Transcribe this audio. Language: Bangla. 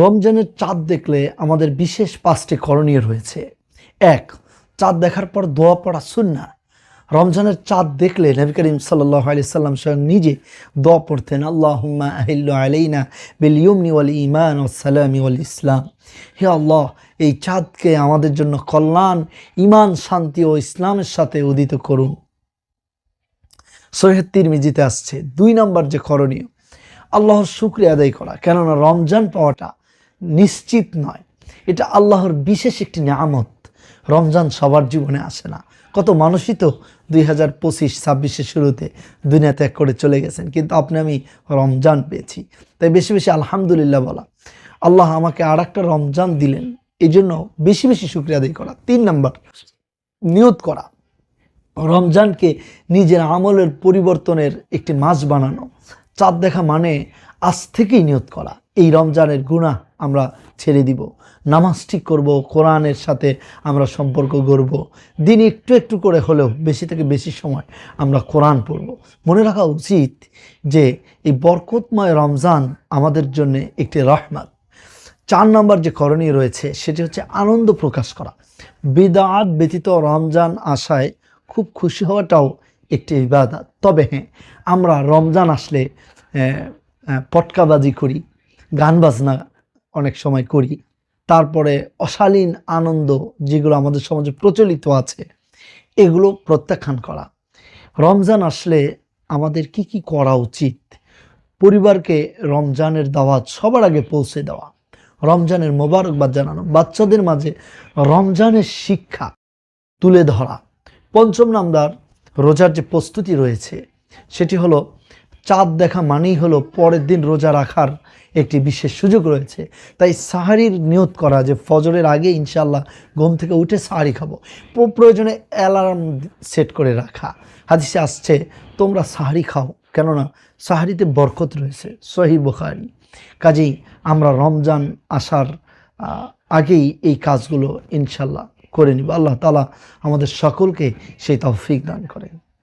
রমজানের চাঁদ দেখলে আমাদের বিশেষ পাঁচটি করণীয় রয়েছে। এক, চাঁদ দেখার পর দোয়া পড়া সুন্না রমজানের চাঁদ দেখলে নবী করিম সাল্লাহ আলি সাল্লাম স্বয়ং নিজে দোয়া পড়তেন, আল্লাহুম্মা আহিল্লু আলাইনা বিল ইউমনি ওয়াল ইমান ও সালামি ওয়াল ইসলাম। হে আল্লাহ, এই চাঁদকে আমাদের জন্য কল্যাণ ইমান শান্তি ও ইসলামের সাথে উদিত করুন। সৈয়দ তিরমিজিতে আসছে দুই নম্বর যে করণীয়, আল্লাহর শুক্রিয়া আদায় করা। কেননা রমজান পাওয়াটা নিশ্চিত নয়। এটা আল্লাহর বিশেষ একটি নিয়ামত। রমজান সবার জীবনে আসে না। কত মানুষই তো দুই হাজার পঁচিশ, ছাব্বিশের শুরুতে দুনিয়া ত্যাগ করে চলে গেছেন, কিন্তু আপনি আমি রমজান পেয়েছি। তাই বেশি বেশি আলহামদুলিল্লাহ বলা। আল্লাহ আমাকে আর একটা রমজান দিলেন। এই জন্য বেশি বেশি শুক্রিয়া আদায় করা। তিন নম্বর, নিয়ত করা। রমজানকে নিজের আমলের পরিবর্তনের একটি মাছ বানানো। চাঁদ দেখা মানে আজ থেকেই নিয়ত করা। এই রমজানের গুণা আমরা ছেড়ে দিব। নামাজ ঠিক করব, কোরআনের সাথে আমরা সম্পর্ক গড়ব। দিন একটু একটু করে হলেও, বেশি থেকে বেশি সময় আমরা কোরআন পড়ব। মনে রাখা উচিত যে এই বরকতময় রমজান আমাদের জন্য একটি রহমত। চার নম্বর যে করণীয় রয়েছে, সেটি হচ্ছে আনন্দ প্রকাশ করা। বেদাত ব্যতীত রমজান আসায় খুব খুশি হওয়াটাও একটি ইবাদত। তবে হ্যাঁ আমরা রমজান আসলে পটকাবাজি করি, গান বাজনা অনেক সময় করি। তারপরে অশালীন আনন্দ যেগুলো আমাদের সমাজে প্রচলিত আছে, এগুলো প্রত্যাখ্যান করা। রমজান আসলে আমাদের কি কি করা উচিত? পরিবারকে রমজানের দাওয়াত সবার আগে পৌঁছে দেওয়া। রমজানের মোবারকবাদ জানানো। বাচ্চাদের মাঝে রমজানের শিক্ষা তুলে ধরা। পঞ্চম নামদার রোজার যে প্রস্তুতি রয়েছে, সেটি হলো চাঁদ দেখা মানেই হলো পরের দিন রোজা রাখার একটি বিশেষ সুযোগ রয়েছে। তাই সাহারির নিয়ত করা যে ফজরের আগে ইনশাল্লাহ ঘুম থেকে উঠে সাহারি খাব। প্রয়োজনে অ্যালার্ম সেট করে রাখা। হাদিসে আসছে, তোমরা সাহারি খাও। কেননা সাহারিতে বরকত রয়েছে সহি বুখারি। কাজেই আমরা রমজান আসার আগেই এই কাজগুলো ইনশাল্লাহ করে নিব। আল্লাহ তালা আমাদের সকলকে সেই তৌফিক দান করেন।